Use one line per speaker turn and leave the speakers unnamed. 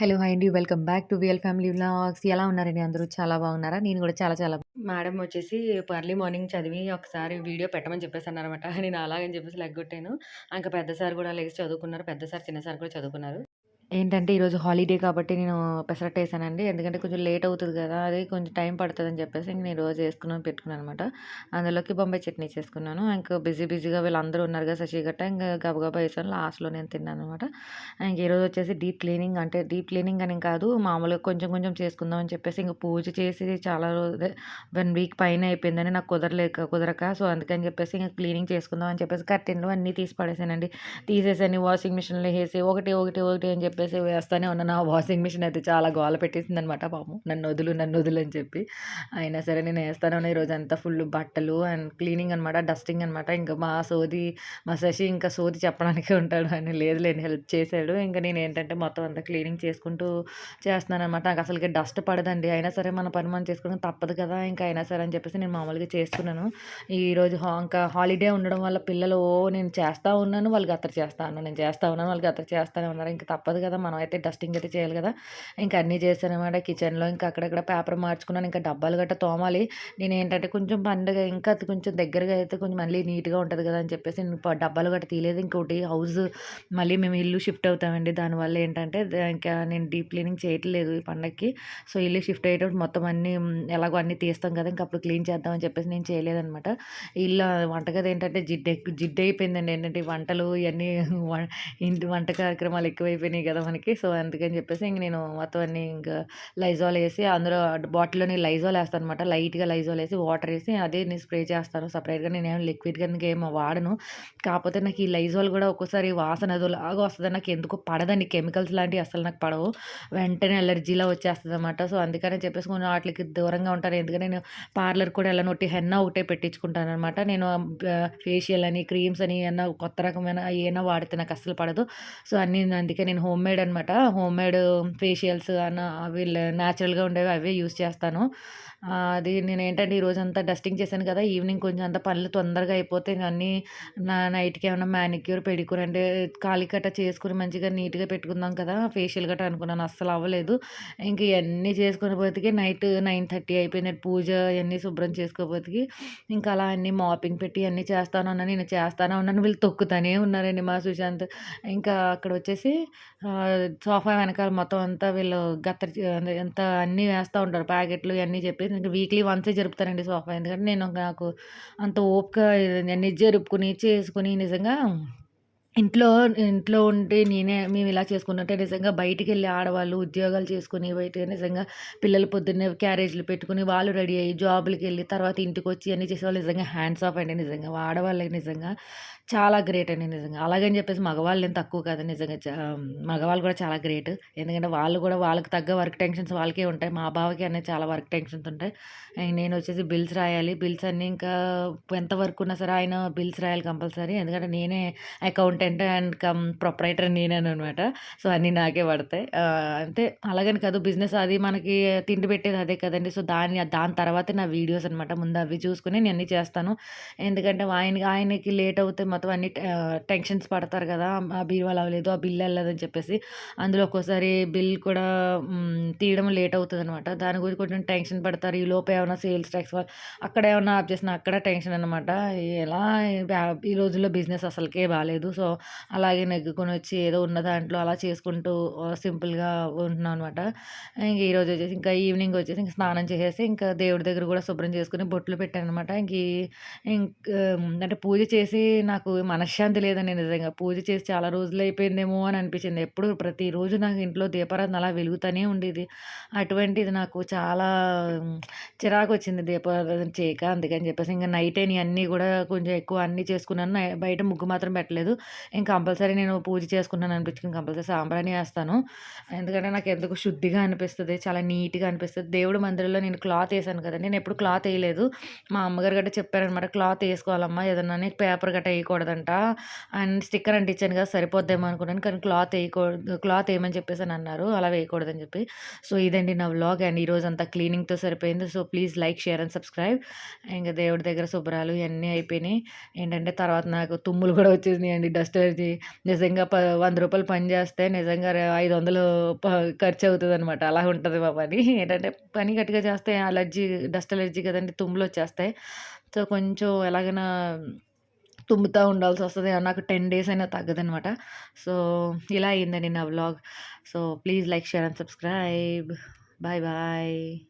Hello hi అండి. Welcome back to VL family vlogs. ఎలా ఉన్నారండి అందరూ? చాలా బాగున్నారా? నేను కూడా చాలా చాలా మేడం వచ్చేసి ఎర్లీ మార్నింగ్ చదివి ఒకసారి వీడియో పెట్టమని చెప్పేసి అన్నారనమాట నేను అలాగని చెప్పేసి లెగ్గొట్టాను. ఇంకా పెద్ద సార్ కూడా లేచి చదువుకున్నారు. పెద్ద సార్ చిన్న సార్ కూడా చదువుకున్నారు. ఏంటంటే ఈరోజు హాలిడే కాబట్టి నేను పెసరట్టు వేసానండి ఎందుకంటే కొంచెం లేట్ అవుతుంది కదా అది కొంచెం టైం పడుతుందని చెప్పేసి ఇంక నేను రోజు వేసుకున్నాను పెట్టుకున్నాను అనమాట అందులోకి బొంబాయి చట్నీ చేసుకున్నాను. ఇంకా బిజీ బిజీగా వీళ్ళందరూ ఉన్నారు కదా శశి గట్ట ఇంకా గబగబా వేసాను. లాస్ట్లో నేను తిన్నాను అనమాట ఇంక ఈరోజు వచ్చేసి డీప్ క్లీనింగ్ అంటే డీప్ క్లీనింగ్ అని కాదు మామూలుగా కొంచెం కొంచెం చేసుకుందాం అని చెప్పేసి ఇంక పూజ చేసి చాలా రోజు వన్ వీక్ పైన అయిపోయిందని నాకు కుదరలేక కుదరక. సో అందుకని చెప్పేసి ఇంకా క్లీనింగ్ చేసుకుందాం అని చెప్పేసి కట్టెన్లు అన్నీ తీసి పడేసానండి. తీసేసాను వాషింగ్ మిషన్లో వేసి ఒకటి ఒకటి ఒకటి అని చెప్పి చెప్పేసి వేస్తూనే ఉన్నాను ఆ వాషింగ్ మిషన్ అయితే చాలా గోల పెట్టేసింది అనమాట పాపం. నన్ను వదులు నన్ను వదులు అని చెప్పి. అయినా సరే నేను వేస్తాను ఉన్నా. ఈరోజు అంతా ఫుల్ బట్టలు అండ్ క్లీనింగ్ అనమాట డస్టింగ్ అనమాట. ఇంకా మా సోది మా శశి ఇంకా సోది చెప్పడానికి ఉంటాడు అని లేదు లేని హెల్ప్ చేశాడు. ఇంకా నేను ఏంటంటే మొత్తం అంతా క్లీనింగ్ చేసుకుంటూ చేస్తున్నాను అనమాట నాకు అసలుకి డస్ట్ పడదండి. అయినా సరే మన పని మనం చేసుకోవడం తప్పదు కదా. ఇంకా అయినా సరే అని చెప్పేసి నేను మామూలుగా చేసుకున్నాను ఈరోజు ఇంకా హాలిడే ఉండడం వల్ల పిల్లలు ఓ నేను చేస్తూ ఉన్నాను వాళ్ళకి అత్తరు చేస్తాను నేను చేస్తూ ఉన్నాను వాళ్ళకి అత్తరు చేస్తూనే ఉన్నారు. ఇంకా తప్పదు కదా. మనం అయితే డస్టింగ్ అయితే చేయాలి కదా. ఇంకా అన్నీ చేశానమాట అనమాట కిచెన్లో. ఇంకా అక్కడక్కడ పేపర్ మార్చుకున్నాను. ఇంకా డబ్బాలు గట్ట తోమాలి. నేను ఏంటంటే కొంచెం పండుగ ఇంకా అది కొంచెం దగ్గరగా అయితే కొంచెం మళ్ళీ నీట్గా ఉంటుంది కదా అని చెప్పేసి నేను డబ్బాలు గట్ట తీయలేదు. ఇంకోటి హౌస్ మళ్ళీ మేము ఇల్లు షిఫ్ట్ అవుతామండి. దానివల్ల ఏంటంటే ఇంకా నేను డీప్ క్లీనింగ్ చేయట్లేదు ఈ పండగకి సో ఇల్లు షిఫ్ట్ అయ్యేటప్పుడు మొత్తం అన్నీ ఎలాగో అన్నీ తీస్తాం కదా. ఇంకా అప్పుడు క్లీన్ చేద్దామని చెప్పేసి నేను చేయలేదనమాట. ఇల్లు వంటగది ఏంటంటే జిడ్డు జిడ్డు అయిపోయిందండి ఏంటంటే వంటలు ఇవన్నీ ఇంటి వంట కార్యక్రమాలు ఎక్కువైపోయినాయి కదా. మనకి. సో అందుకని చెప్పేసి ఇంక నేను మొత్తం అన్ని ఇంకా లైజాల్ వేసి అందులో బాటిల్లోని లైజాల్ వేస్తాను అనమాట లైట్గా లైజాల్ వేసి వాటర్ వేసి అదే నేను స్ప్రే చేస్తాను సపరేట్గా. నేను ఏం లిక్విడ్గా ఏమో వాడను. కాకపోతే నాకు ఈ లైజాల్ కూడా ఒక్కోసారి వాసన అదోలాగా వస్తుంది. నాకు ఎందుకు పడదండి. కెమికల్స్ లాంటివి అసలు నాకు పడవు. వెంటనే అలర్జీలా వచ్చేస్తుంది అనమాట సో అందుకని చెప్పేసి కొంచెం వాటికి దూరంగా ఉంటాను. ఎందుకంటే నేను పార్లర్ కూడా ఎలా నొట్టి హెన్నా ఒకటే పెట్టించుకుంటాను అనమాట నేను ఫేషియల్ అని క్రీమ్స్ అని ఏమన్నా కొత్త రకమైన ఏమైనా వాడితే నాకు అస్సలు పడదు. సో అన్నీ అందుకే నేను హోమ్ హోమ్ మేడ్ అనమాట హోమ్ మేడ్ ఫేషియల్స్ అన్న అవి న్యాచురల్గా ఉండేవి అవే యూస్ చేస్తాను. అది నేను ఏంటంటే ఈరోజు అంతా డస్టింగ్ చేశాను కదా ఈవినింగ్ కొంచెం అంత పనులు తొందరగా అయిపోతే అన్నీ నా నైట్కి ఏమైనా మ్యానిక్యూర్ పెడిక్యూర్ అంటే కాలి కట్ట చేసుకుని మంచిగా నీట్గా పెట్టుకుందాం కదా ఫేషియల్ గట్ట అనుకున్నాను. అస్సలు అవ్వలేదు. ఇంక ఇవన్నీ చేసుకునేపోతే నైట్ నైన్ థర్టీ అయిపోయింది. పూజ ఇవన్నీ శుభ్రం చేసుకోపోతే ఇంకా అలా అన్నీ మాపింగ్ పెట్టి అన్నీ చేస్తాను అన్నాను నేను చేస్తాను ఉన్నాను వీళ్ళు తొక్కుతానే ఉన్నారండి మా సుశాంత్. ఇంకా అక్కడ వచ్చేసి సోఫా వెనకాల మొత్తం అంతా వీళ్ళు గత్త అంతా అన్నీ వేస్తూ ఉంటారు. ప్యాకెట్లు ఇవన్నీ చెప్పి ఇంకా వీక్లీ వన్సే జరుపుతానండి సోఫా ఎందుకంటే నేను నాకు అంత ఓపిక అన్ని జరుపుకుని చేసుకుని నిజంగా ఇంట్లో ఇంట్లో ఉంటే నేనే మేము ఇలా చేసుకుంటుంటే నిజంగా బయటికి వెళ్ళి ఆడవాళ్ళు ఉద్యోగాలు చేసుకుని బయట నిజంగా పిల్లలు పొద్దున్నే క్యారేజ్లు పెట్టుకుని వాళ్ళు రెడీ అయ్యి జాబులకి వెళ్ళి తర్వాత ఇంటికి వచ్చి అన్నీ చేసేవాళ్ళు నిజంగా హ్యాండ్స్ ఆఫ్ అండి నిజంగా. ఆడవాళ్ళకి నిజంగా చాలా గ్రేట్ అండి నిజంగా. అలాగని చెప్పేసి మగవాళ్ళు ఏం తక్కువ కాదు నిజంగా. మగవాళ్ళు కూడా చాలా గ్రేట్ ఎందుకంటే వాళ్ళు కూడా వాళ్ళకి తగ్గ వర్క్ టెన్షన్స్ వాళ్ళకే ఉంటాయి. మా బావకి అనేది చాలా వర్క్ టెన్షన్స్ ఉంటాయి. నేను వచ్చేసి బిల్స్ రాయాలి. బిల్స్ అన్నీ ఇంకా ఎంత వర్క్ ఉన్నా సరే ఆయన బిల్స్ రాయాలి కంపల్సరీ ఎందుకంటే నేనే account content and cum proprietor నేనే అనమాట సో అన్నీ నాకే పడతాయి. అంటే అలాగని కాదు బిజినెస్ అది మనకి తిండి పెట్టేది అదే కదండి. సో దాని దాని తర్వాతే నా వీడియోస్ అనమాట ముందు అవి చూసుకుని నేను అన్నీ చేస్తాను. ఎందుకంటే ఆయన ఆయనకి లేట్ అవుతే మొత్తం అన్ని టెన్షన్స్ పడతారు కదా. ఆ బీరువాలు అవ్వలేదు ఆ బిల్ వెళ్ళదని చెప్పేసి. అందులో ఒక్కోసారి బిల్ కూడా తీయడం లేట్ అవుతుంది అనమాట దాని గురించి కొంచెం టెన్షన్ పడతారు. ఈ లోపు ఏమైనా సేల్స్ ట్యాక్స్ అక్కడ ఏమైనా ఆప్ చేసినా అక్కడ టెన్షన్ అనమాట ఎలా ఈ రోజుల్లో బిజినెస్ అసలుకే బాగాలేదు సో అలాగే నెగ్గుకొని వచ్చి ఏదో ఉన్న దాంట్లో అలా చేసుకుంటూ సింపుల్గా ఉంటున్నాం అనమాట ఇంక ఈరోజు వచ్చేసి ఇంకా ఈవినింగ్ వచ్చేసి ఇంకా స్నానం చేసేసి ఇంకా దేవుడి దగ్గర కూడా శుభ్రం చేసుకుని బొట్లు పెట్టాను అనమాట ఇంక అంటే పూజ చేసి నాకు నాకు మనశ్శాంతి లేదండి నిజంగా. పూజ చేసి చాలా రోజులు అయిపోయిందేమో అని అనిపించింది. ఎప్పుడు ప్రతిరోజు నాకు ఇంట్లో దీపారాధన అలా వెలుగుతూనే ఉండేది. అటువంటిది నాకు చాలా చిరాకు వచ్చింది దీపారాధన చేయక అందుకని చెప్పేసి ఇంకా నైట్ అయిన అన్నీ కూడా కొంచెం ఎక్కువ అన్నీ చేసుకున్నాను. బయట ముగ్గు మాత్రం పెట్టలేదు. ఇంకా కంపల్సరీ నేను పూజ చేసుకున్నాను అనిపించింది కంపల్సరీ సాంబ్రాణి వేస్తాను ఎందుకంటే నాకు ఎందుకు శుద్ధిగా అనిపిస్తుంది చాలా నీట్గా అనిపిస్తుంది. దేవుడు మందిరంలో నేను క్లాత్ వేసాను కదా నేను ఎప్పుడు క్లాత్ వేయలేదు. మా అమ్మగారు గట్రా చెప్పారనమాట క్లాత్ వేసుకోవాలమ్మా ఏదన్నా పేపర్ గట్రా వేయకూడదంట. అండ్ స్టిక్కర్ అంటించాను కదా సరిపోద్దేమో అనుకున్నాను కానీ క్లాత్ వేయకూడదు క్లాత్ వేయమని చెప్పేసి అని అన్నారు అలా వేయకూడదని చెప్పి. సో ఇదండి నా వ్లాగ్ అండ్ ఈరోజు అంతా క్లీనింగ్తో సరిపోయింది. So please like share and subscribe. ఇంకా దేవుడి దగ్గర శుభ్రాలు ఇవన్నీ అయిపోయినాయి. ఏంటంటే తర్వాత నాకు తుమ్ములు కూడా వచ్చేసినాయి అండి డస్ట్ డస్ట్ ఎలర్జీ నిజంగా ప వంద రూపాయలు పని చేస్తే నిజంగా ఐదు వందలు ప ఖర్చు అవుతుందనమాట అలా ఉంటుంది మా పని. ఏంటంటే పని గట్టిగా చేస్తే అలర్జీ డస్ట్ ఎలర్జీ కదండి తుమ్ములు వచ్చేస్తాయి. సో కొంచెం ఎలాగైనా తుమ్ముతూ ఉండాల్సి వస్తుంది. నాకు టెన్ డేస్ అయినా తగ్గదనమాట సో ఇలా అయిందండి నా vlog. So please like share and subscribe. Bye bye.